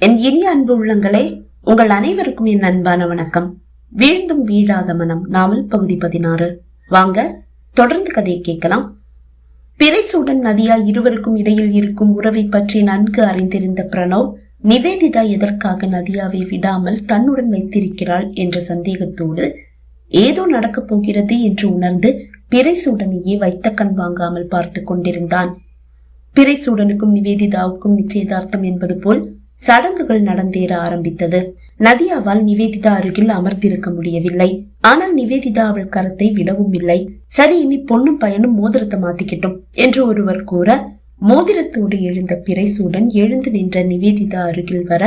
என் இனிய அன்பு உள்ளங்களே உங்கள் அனைவருக்கும் என் அன்பான வணக்கம். வீழ்ந்தும் வீழாத மனம் நாவல் பகுதி பதினாறு. வாங்க தொடர்ந்து கதையை கேட்கலாம். பிறைசூடன் நதியா இருவருக்கும் இடையில் இருக்கும் உறவை பற்றி நன்கு அறிந்திருந்த பிரணவ் நிவேதிதா எதற்காக நதியாவை விடாமல் தன்னுடன் வைத்திருக்கிறாள் என்ற சந்தேகத்தோடு ஏதோ நடக்கப் போகிறது என்று உணர்ந்து பிறைசூடனையே வைத்த கண் வாங்காமல் பார்த்து கொண்டிருந்தான். பிறைசூடனுக்கும் நிவேதிதாவுக்கும் நிச்சயதார்த்தம் என்பது போல் சடங்குகள் நடந்தேற ஆரம்பித்தது. நதியாவால் நிவேதிதா அருகில் அமர்ந்திருக்க முடியவில்லை. ஆனால் நிவேதிதா அவள் கரத்தை விடவும் இல்லை. சரி இனி பொண்ணும் பையனும் மோதிரத்தை மாத்திக்கிட்டோம் என்று ஒருவர் கூற மோதிரத்தோடு எழுந்த பிறைசூடன் எழுந்து நின்ற நிவேதிதா அருகில் வர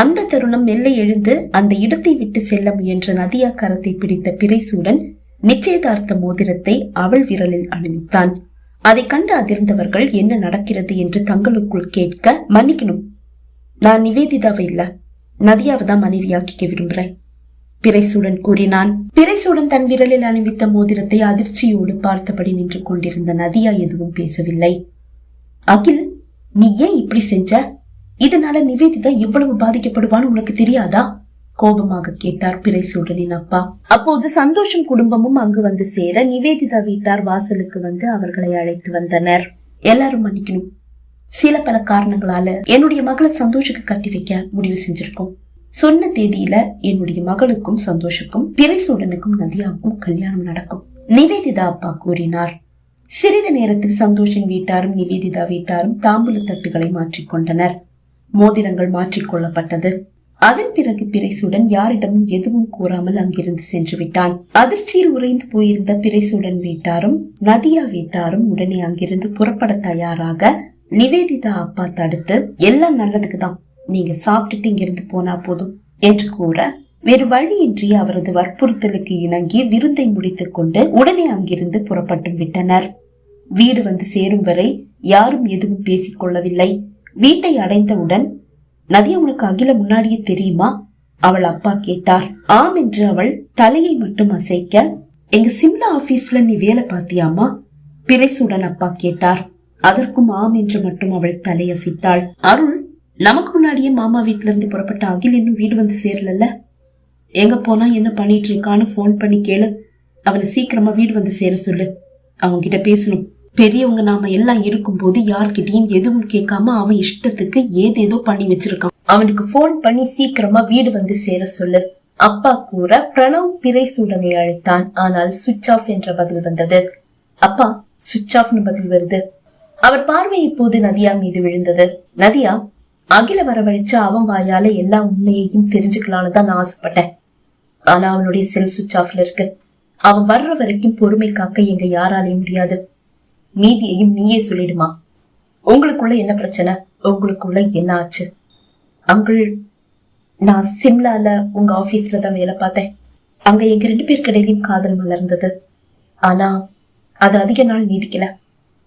அந்த தருணம் மெல்ல எழுந்து அந்த இடத்தை விட்டு செல்ல முயன்ற நதியா கரத்தை பிடித்த பிறைசூடன் நிச்சயதார்த்த மோதிரத்தை அவள் விரலில் அணிவித்தான். அதை கண்டு அதிர்ந்தவர்கள் என்ன நடக்கிறது என்று தங்களுக்குள் கேட்க மன்னிக்கணும். நான் நிவேதிதாவை இல்ல. நதியாவை தான் மனைவியாக்கிக்க விரும்புறேன். பிறைசூடன் கூறினான். பிறைசூடன் தன் விரலில் அணிவித்த மோதிரத்தை அதிர்ச்சியோடு பார்த்தபடி நின்று கொண்டிருந்த நதியா எதுவும் பேசவில்லை. அகில் நீ ஏன் இப்படி செஞ்ச? இதனால நிவேதிதா இவ்வளவு பாதிக்கப்படுவான்னு உனக்கு தெரியாதா? கோபமாக கேட்டார் பிறைசூடனின் அப்பா. அப்போது சந்தோஷம் குடும்பமும் அங்கு வந்து சேர நிவேதிதா வீட்டார் வாசலுக்கு வந்து அவர்களை அழைத்து வந்தனர். எல்லாரும் மன்னிக்கணும். சில பல காரணங்களால என்னுடைய மகளை சந்தோஷுக்கு கட்டி வைக்க முடிவு செஞ்சிருக்கோம். சொன்ன தேதியில என்னுடைய மகளுக்கும் சந்தோஷுக்கும் பிறைசூடனுக்கும் நதியாவுக்கும் கல்யாணம் நடக்கும். நிவேதிதா அப்பா கூறினார் சிறிது நேரத்தில் சந்தோஷின் வீட்டாரும் நிவேதிதா வீட்டாரும் தாம்பூல தட்டுகளை மாற்றிக்கொண்டனர் மோதிரங்கள் மாற்றிக்கொள்ளப்பட்டது அதன் பிறகு பிரைசூடன் யாரிடமும் எதுவும் கூறாமல் அங்கிருந்து சென்று விட்டான். அதிர்ச்சியில் உறைந்து போயிருந்த பிறைசூடன் வீட்டாரும் நதியா வீட்டாரும் உடனே அங்கிருந்து புறப்பட தயாராக நிவேதிதா அப்பா தடுத்து எல்லாம் நல்லதுக்கு தான் நீங்க சாப்பிட்டுட்டு இங்கிருந்து போனா போதும் என்று கூற வேறு வழியின்றி அவரது வற்புறுத்தலுக்கு இணங்கி விருந்தை முடித்துக் கொண்டு உடனே அங்கிருந்து புறப்பட்டு விட்டனர். வீடு வந்து சேரும் வரை யாரும் எதுவும் பேசிக்கொள்ளவில்லை வீட்டை அடைந்தவுடன் நதியா உனக்கு அகில முன்னாடியே தெரியுமா? அவள் அப்பா கேட்டார். ஆம் என்று அவள் தலையை மட்டும் அசைக்க எங்க சிம்லா ஆபீஸ்ல நீ வேலை பார்த்தியாமா? பிரேசுடன் அப்பா கேட்டார். அதற்கும் ஆம் என்று மட்டும் அவள் தலையசைத்தாள். அருள் நமக்கு முன்னாடியே மாமா வீட்ல இருந்து புறப்பட்ட அகில் இன்னும் வீடு வந்து சேரலல்ல? எங்க போனா என்ன பண்ணிட்டு இருக்கான்னு ஃபோன் பண்ணி கேளு. அவனை சீக்கிரமா வீடு வந்து சேர சொல்லு. அவங்க கிட்ட பேசணும். பெரியவங்க நாம எல்லாம் இருக்கும்போது யார்கிட்டயும் எதுவும் கேட்காம அவன் இஷ்டத்துக்கு ஏதேதோ பண்ணி வச்சிருக்கான். அவனுக்கு ஃபோன் பண்ணி சீக்கிரமா வீடு வந்து சேர சொல்லு. அப்பா கூற பிரணவ் பிறைசூடனை அழைத்தான். ஆனால் சுவிட்ச் ஆஃப் என்ற பதில் வந்தது. அப்பா சுவிட்ச் ஆஃப்னு பதில் வருது. அவர் பார்வை இப்போது நதியா மீது விழுந்தது. நதியா அகில வரவழைச்சு அவன் வாயால எல்லா உண்மையையும் தெரிஞ்சுக்கலான்னு தான் நான் ஆசைப்பட்டேன். ஆனா அவனுடைய செல் சுவிட்ச் ஆஃப்ல இருக்கு. அவன் வர்ற வரைக்கும் பொறுமை காக்க எங்க யாராலையும் முடியாது. மீதியையும் நீயே சொல்லிடுமா? உங்களுக்குள்ள என்ன பிரச்சனை? உங்களுக்குள்ள என்ன ஆச்சு? அங்கிள் நான் சிம்லால உங்க ஆபீஸ்ல தான் வேலை பார்த்தேன். அங்க எங்க ரெண்டு பேருக்கு இடையிலையும் காதல் மலர்ந்தது. ஆனா அது அதிக நாள் நீடிக்கல.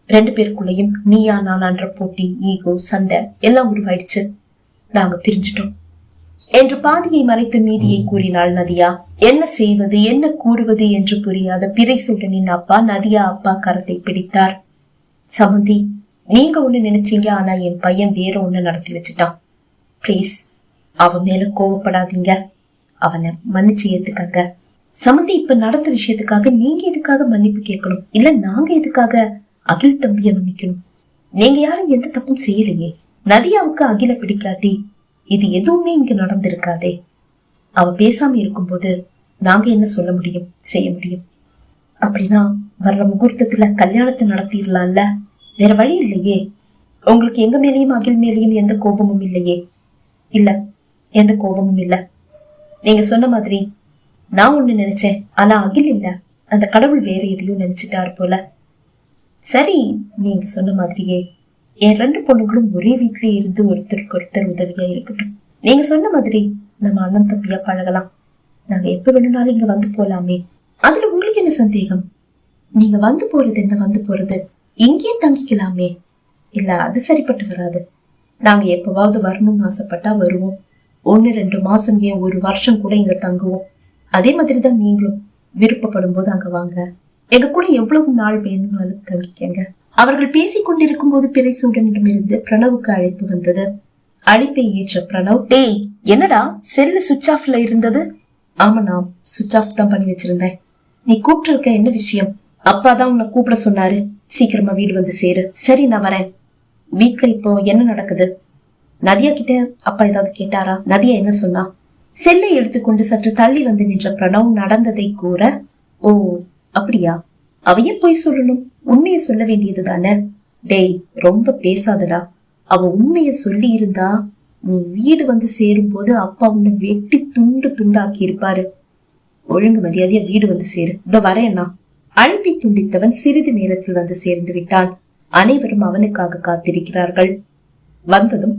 ரெண்டு பேருக்குள்ளேயும் நீயா நானான்ற போட்டி ஈகோ சண்டை எல்லாம் உருவாயிடுச்சு. நாங்க பிரிஞ்சிட்டோம். என்று பாதியை மறைத்து மீதியை கூறினாள் நதியா. என்ன செய்வது என்ன கூறுவது என்று புரியாத பிறைசூடனின் அப்பா நதியா அப்பா கரத்தை பிடித்தார். சமுந்தி நீங்க ஒண்ணு நினைச்சீங்க ஆனா என் பையன் வேற ஒண்ணு நடத்தி வச்சுட்டான். ப்ளீஸ் அவன் மேல கோவப்படாதீங்க. அவனை மன்னிச்சு ஏத்துக்கங்க. சமந்தி இப்ப நடந்த விஷயத்துக்காக நீங்க எதுக்காக மன்னிப்பு கேட்கணும்? இல்ல நாங்க எதுக்காக அகில் தம்பிய மன்னிக்கணும். நீங்க யாரும் எந்த தப்பும் செய்யலையே. நதியாவுக்கு அகில பிடிக்காட்டி இது எதுவுமே இங்க நடந்திருக்காதே. அவ பேசாம இருக்கும்போது நாங்க என்ன சொல்ல முடியும் செய்ய முடியும்? அப்படின்னா வர்ற முகூர்த்தத்துல கல்யாணத்தை நடத்திடலாம்ல? வேற வழி இல்லையே. உங்களுக்கு எங்க மேலேயும் அகில் மேலேயும் எந்த கோபமும் இல்லையே? இல்ல எந்த கோபமும் இல்ல. நீங்க சொன்ன மாதிரி நான் ஒண்ணு நினைச்சேன் ஆனா அகில் இல்ல. அந்த கடவுள் வேற எதையும் நினைச்சிட்டாரு போல. சரி நீங்க சொன்ன மாதிரியே என் ரெண்டு பொண்ணுங்களும் ஒரே வீட்லயே இருந்து ஒருத்தருக்கு ஒருத்தர் உதவியா இருக்கட்டும். நீங்க சொன்ன மாதிரி நம்ம அண்ணன் தம்பியா பழகலாம். நாங்க எப்ப வேணும்னாலும் இங்க வந்து போலாமே. அதுல உங்களுக்கு என்ன சந்தேகம்? நீங்க வந்து போறது என்ன வந்து போறது? இங்கேயே தங்கிக்கலாமே. இல்ல அது சரிப்பட்டு வராது. நாங்க எப்பவாவது வரணும்னு ஆசைப்பட்டா வருவோம். ஒன்னு ரெண்டு மாசம் ஏன் ஒரு வருஷம் கூட இங்க தங்குவோம். அதே மாதிரி தான் நீங்களும் விருப்பப்படும் போது அங்க வாங்க. எங்க கூட எவ்வளவு நாள் வேணும்னாலும் தங்கிக்கங்க அவர்கள் பேசிக் கொண்டிருக்கும் போது பிறைசூடனிடமிருந்து பிரணவுக்கு அழைப்பு வந்தது. அழைப்பை ஏற்ற பிரணவ் டேய் என்னடா? செல்லு சுவிட்ச் ஆஃப்ல இருந்தது? ஆமாண்ணா சுவிட்ச் ஆஃப் தான் பண்ணி வச்சிருந்தேன். நீ கூப்பிட்டு இருக்க என்ன விஷயம்? அப்பா தான் உன்னை கூப்பிட சொன்னாரு. சீக்கிரமா வீடு வந்து சேரு. சரி நான் வரேன். வீட்டுல இப்போ என்ன நடக்குது? நதியா கிட்ட அப்பா ஏதாவது கேட்டாரா? நதியா என்ன சொன்னா? செல்லை எடுத்துக்கொண்டு சற்று தள்ளி வந்து நின்ற பிரணவ் நடந்ததை கூற ஓ அப்படியா? அவையும் போய் சொல்லணும். உண்மையை சொல்ல வேண்டியது தானே டேய் ரொம்ப பேசாதடா. அவ உண்மைய சொல்லி இருந்தா நீ வீடு வந்து சேரும் போது அப்பா உன்னை வெட்டி துண்டு துண்டாக்கி இருப்பாரு. ஒழுங்கு மரியாதையா வீடு வந்து சேரு. இதோ வரேன்னா. அழைப்பை துண்டித்தவன் சிறிது நேரத்தில் வந்து சேர்ந்து விட்டான். அனைவரும் அவனுக்காக காத்திருக்கிறார்கள். வந்ததும்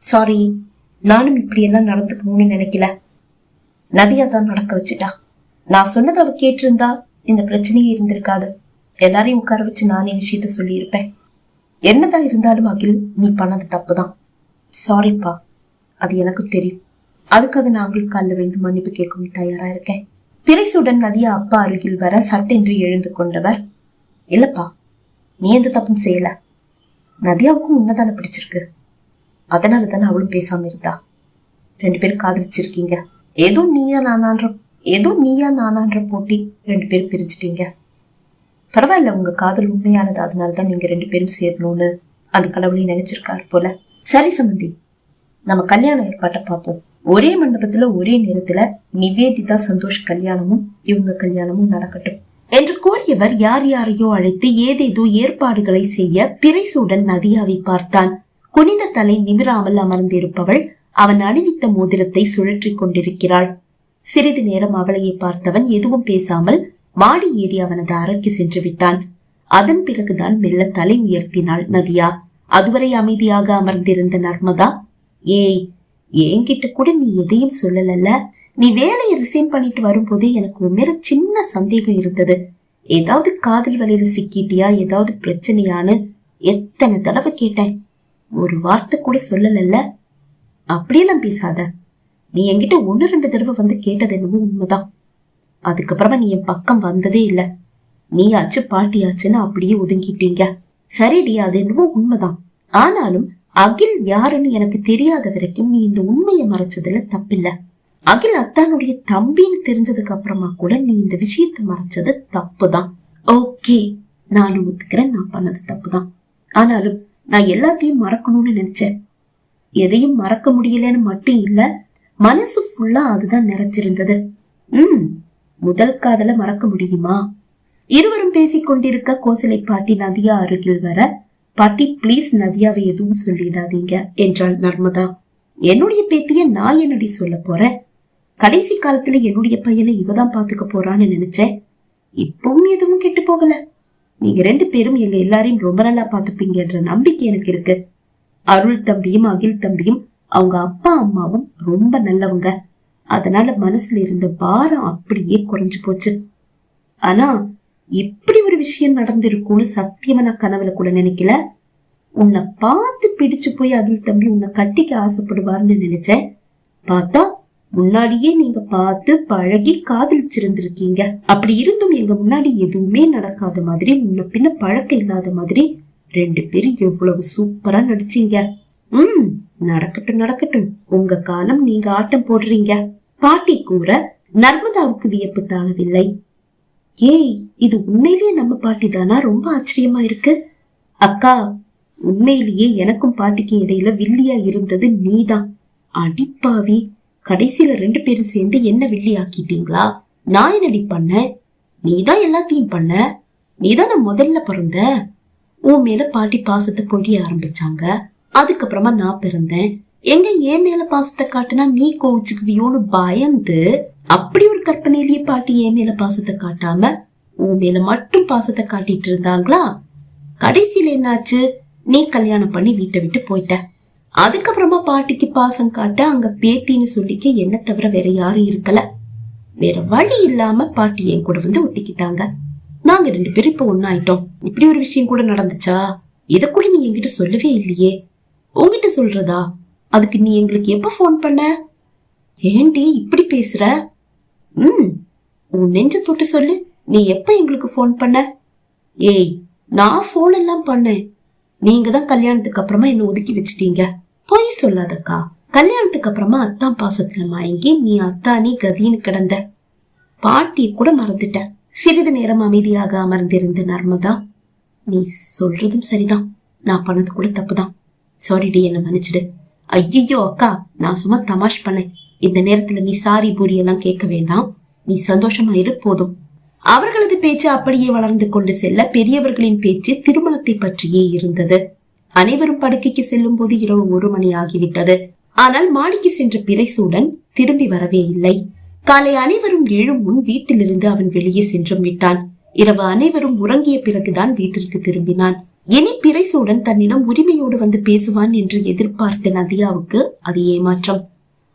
சாரி நானும் இப்படியெல்லாம் நடந்துக்கணும்னு நினைக்கல. நதியா தான் நடக்க வச்சுட்டா. நான் சொன்னதை அவ கேட்டிருந்தா இந்த பிரச்சனையே இருந்திருக்காது. எல்லாரையும் உட்கார வச்சு நானே விஷயத்த சொல்லியிருப்பேன். என்னதான் இருந்தாலும் அகில் நீ பண்ணது தப்புதான். சாரிப்பா அது எனக்கு தெரியும். அதுக்காக நாங்கள் காலில் விழுந்து மன்னிப்பு கேட்கும் தயாரா இருக்கேன். பிரைசுடன் நதியா அப்பா அருகில் வர சட்டென்று எழுந்து கொண்டவர். இல்லப்பா நீ எந்த தப்பும் செய்யல. நதியாவுக்கும் உன்னதானே பிடிச்சிருக்கு. அதனால தானே அவளும் பேசாம இருந்தா. ரெண்டு பேரும் காதலிச்சிருக்கீங்க. ஏதோ நீயா நானான்ற ஏதோ நீயா நானான்ற போட்டி ரெண்டு பேரும் பிரிஞ்சிட்டீங்க. பரவாயில்ல உங்க காதல் உண்மையானது அதனால தான் நீங்க ரெண்டு பேரும் சேரணும்னு அந்த கடவுளையும் நினைச்சிருக்காரு போல. சரி சமந்தி நம்ம கல்யாண ஏற்பாட்டை பார்ப்போம். ஒரே மண்டபத்துல ஒரே நேரத்துல நிவேதிதா சந்தோஷ் கல்யாணமும் இவங்க கல்யாணமும் நடக்கட்டும் என்று கூறியவர் யார் யாரையோ அழைத்து ஏதேதோ ஏற்பாடுகளை செய்ய பிறைசூடன் நதியாவை பார்த்தான் குனிந்த தலை நிமிராமல் அமர்ந்திருப்பவள் அவன் அணிவித்த மோதிரத்தை சுழற்றிக் கொண்டிருக்கிறாள். சிறிது நேரம் அவளையை பார்த்தவன் எதுவும் பேசாமல் மாடி ஏறி அவனது அறைக்கு சென்று விட்டான். அதன் பிறகுதான் மெல்ல தலை உயர்த்தினாள் நதியா. அதுவரை அமைதியாக அமர்ந்திருந்த நர்மதா ஏய் என்கிட்ட கூட நீ எதையும் சொல்லலல்ல. நீ வேலையை ரிசைன் பண்ணிட்டு வரும்போதே எனக்கு உண்மையில சின்ன சந்தேகம் இருந்தது. ஏதாவது காதல் வலையில சிக்கிட்டியா? ஏதாவது பிரச்சனையான்னு எத்தனை தடவை கேட்டேன். ஒரு வார்த்தை கூட சொல்லலல்ல. அப்படியெல்லாம் பேசாத. நீ என்கிட்ட ஒன்னு ரெண்டு தடவை வந்து கேட்டது என்னமோ உண்மைதான். அதுக்கப்புறமா நீ என் பக்கம் வந்ததே இல்ல. நீ ஆச்சு பாட்டியாச்சுன்னு அப்படியே ஒதுங்கிட்டீங்க. சரிடி அது என்னவோ உண்மைதான். ஆனாலும் அகில் யாருன்னு எனக்கு தெரியாத வரைக்கும் நீ இந்த உண்மையை மறைச்சதுல தப்பில்ல. அகில் அத்தானுடைய தம்பின்னு தெரிஞ்சதுக்கு அப்புறமா கூட நீ இந்த விஷயத்தை மறைச்சது தப்புதான். ஓகே நானும் ஒத்துக்கிறேன் நான் பண்ணது தப்புதான். ஆனாலும் நான் எல்லாத்தையும் மறக்கணும்னு நினைச்சேன். எதையும் மறக்க முடியலன்னு மட்டும் இல்லை மனசு ஃபுல்லா அதுதான் நிறைச்சிருந்தது ம் முதல் காதல மறக்க முடியுமா? இருவரும் பேசிக் கொண்டிருக்க கோசலை பாட்டி நதியா அருகில் வர பாட்டி ப்ளீஸ் நதியாவை எதுவும் சொல்லிடாதீங்க என்றாள் நர்மதா. என்னுடைய பேத்திய நான் என்னடி சொல்ல போறேன்? கடைசி காலத்துல என்னுடைய பையனை இவதான் பாத்துக்க போறான்னு நினைச்சேன். இப்பவும் எதுவும் கெட்டு போகல. நீங்க ரெண்டு பேரும் எங்க எல்லாரையும் ரொம்ப நல்லா பாத்துப்பீங்கன்ற நம்பிக்கை எனக்கு இருக்கு. அருள் தம்பியும் அகில் தம்பியும் அவங்க அப்பா அம்மாவும் ரொம்ப நல்லவங்க. அதனால மனசுல இருந்த பாரம் அப்படியே குறைஞ்சு போச்சு. ஆனா இப்படி ஒரு விஷயம் நடந்திருக்கும்னு சத்தியமா நான் கனவுல கூட நினைக்கல. உன்னை பார்த்து பிடிச்சு போய் அதில் தம்பி உன்னை கட்டிக்க ஆசைப்படுவார்னு நினைச்சேன். பார்த்தா முன்னாடியே நீங்க பார்த்து பழகி காதலிச்சிருந்திருக்கீங்க. அப்படி இருந்தும் எங்க முன்னாடி எதுவுமே நடக்காத மாதிரி முன்ன பின்ன பழக்கம் இல்லாத மாதிரி ரெண்டு பேரும் எவ்வளவு சூப்பரா நடிச்சீங்க. ம் நடக்கட்டும் நடக்கட்டும். உங்க காலம் நீங்க ஆட்டம் போடுறீங்க. பாட்டி கூற நர்மதாவுக்கு வியப்பு தாழவில்லை ஏய் இது உண்மையிலேயே நம்ம பாட்டி தானா? ரொம்ப ஆச்சரியமா இருக்கு. அக்கா உண்மையிலேயே எனக்கும் பாட்டிக்கும் இடையில வில்லியா இருந்தது நீதான். அடிப்பாவி. கடைசியில ரெண்டு பேரும் சேர்ந்து என்ன வில்லி ஆக்கிட்டீங்களா? நான் என்னடி பண்ண? நீதான் எல்லாத்தையும் பண்ண? நீதான முதல்ல பிறந்த? உன் மேல பாட்டி பாசத்தை பொழிய ஆரம்பிச்சாங்க. அதுக்கப்புறமா நான் பிறந்தேன். எங்க ஏன் மேல பாசத்தை காட்டுனா நீ கோவிச்சுக்குவியோன்னு பயந்து அப்படி ஒரு கற்பனையிலேயே பாட்டி ஏன் மேல பாசத்தை காட்டாம உன் மேல மட்டும் பாசத்தை காட்டிட்டு இருந்தாங்களா? கடைசியில என்னாச்சு? நீ கல்யாணம் பண்ணி வீட்டை விட்டு போயிட்ட. அதுக்கப்புறமா பாட்டிக்கு பாசம் காட்ட அங்க பேத்தின்னு சொல்லிக்க என்ன தவிர வேற யாரும் இருக்கல. வேற வழி இல்லாம பாட்டி என் கூட வந்து ஒட்டிக்கிட்டாங்க. நாங்க ரெண்டு பேரும் இப்ப ஒன்னாயிட்டோம் இப்படி ஒரு விஷயம் கூட நடந்துச்சா? இத கூட நீ என்கிட்ட சொல்லவே இல்லையே. உங்ககிட்ட சொல்றதா? அதுக்கு நீ எங்களுக்கு எப்ப ஃபோன் பண்ண? ஏண்டி இப்படி பேசுற? ம் உன் நெஞ்ச தொட்டு சொல்லு. நீ எப்ப எங்களுக்கு ஃபோன் பண்ண? ஏய் நான் ஃபோன் எல்லாம் பண்ணேன். நீங்க தான் கல்யாணத்துக்கு அப்புறமா என்ன ஒதுக்கி வச்சிட்டீங்க. பொய் சொல்லாதக்கா. கல்யாணத்துக்கு அப்புறமா அத்தான் பாசத்துல மயங்கி நீ அத்தானி கதின்னு கிடந்த. பாட்டியை கூட மறந்துட்ட. சிறிது நேரம் அமைதியாக அமர்ந்திருந்த நர்மதா நீ சொல்றதும் சரிதான். நான் பண்ணது கூட தப்புதான். சாரிடி என்ன மன்னிச்சிடு. ஐயோ அக்கா நான் சும்மா தமாஷ் பண்ணேன். இந்த நேரத்துல நீ சாரி பூரி எல்லாம் கேட்க வேண்டாம். நீ சந்தோஷமா இரு போதும். அவர்களது பேச்சு அப்படியே வளர்ந்து கொண்டு செல்ல பெரியவர்களின் பேச்சு திருமணத்தை பற்றியே இருந்தது. அனைவரும் படுக்கைக்கு செல்லும் போது இரவு ஒரு மணி ஆகிவிட்டது. ஆனால் மாடிக்கு சென்ற பிரைசூடன் திரும்பி வரவே இல்லை. காலை அனைவரும் எழும் முன் வீட்டிலிருந்து அவன் வெளியே சென்றும் விட்டான். இரவு அனைவரும் உறங்கிய பிறகுதான் வீட்டிற்கு திரும்பினான். இனி பிறைசூடன் தன்னிடம் உரிமையோடு வந்து பேசுவான் என்று எதிர்பார்த்த நதியாவுக்கு அது ஏமாற்றம்.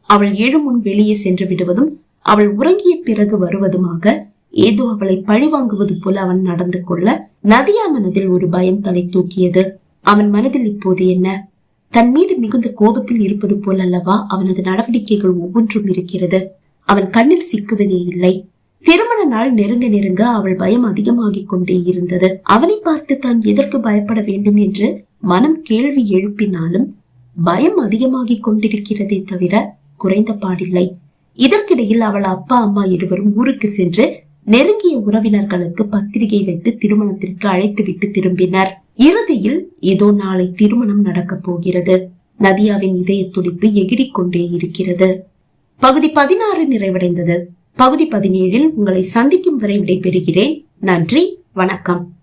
அவள் எழும் முன் வெளியே சென்று விடுவதும் அவள் உறங்கிய பிறகு வருவதுமாக ஏதோ அவளை பழிவாங்குவது போல அவன் நடந்து கொள்ள நதியா மனதில் ஒரு பயம் தலை தூக்கியது. அவன் மனதில் இப்போது என்ன? தன் மீது மிகுந்த கோபத்தில் இருப்பது போல் அல்லவா அவனது நடவடிக்கைகள் ஒவ்வொன்றும் இருக்கிறது. அவன் கண்ணில் சிக்குவதே இல்லை. திருமண நாள் நெருங்க நெருங்க அவள் பயம் அதிகமாகிக் கொண்டே இருந்தது. அவனை பார்த்து தான் எதற்கு பயப்பட வேண்டும் என்று மனம் கேள்வி எழுப்பினாலும் பயம் அதிகமாகிக் கொண்டிருக்கிறதே தவிர குறைந்த பாடில்லை. இதற்கிடையில் அவள் அப்பா அம்மா இருவரும் ஊருக்கு சென்று நெருங்கிய உறவினர்களுக்கு பத்திரிகை வைத்து திருமணத்திற்கு அழைத்துவிட்டு திரும்பினர். இறுதியில் இதோ நாளை திருமணம் நடக்கப் போகிறது. நதியாவின் இதய துடிப்பு எகிரிக் கொண்டே இருக்கிறது. பகுதி பதினாறு நிறைவடைந்தது. பகுதி பதினேழில் உங்களை சந்திக்கும் வரை விடைபெறுகிறேன். நன்றி வணக்கம்.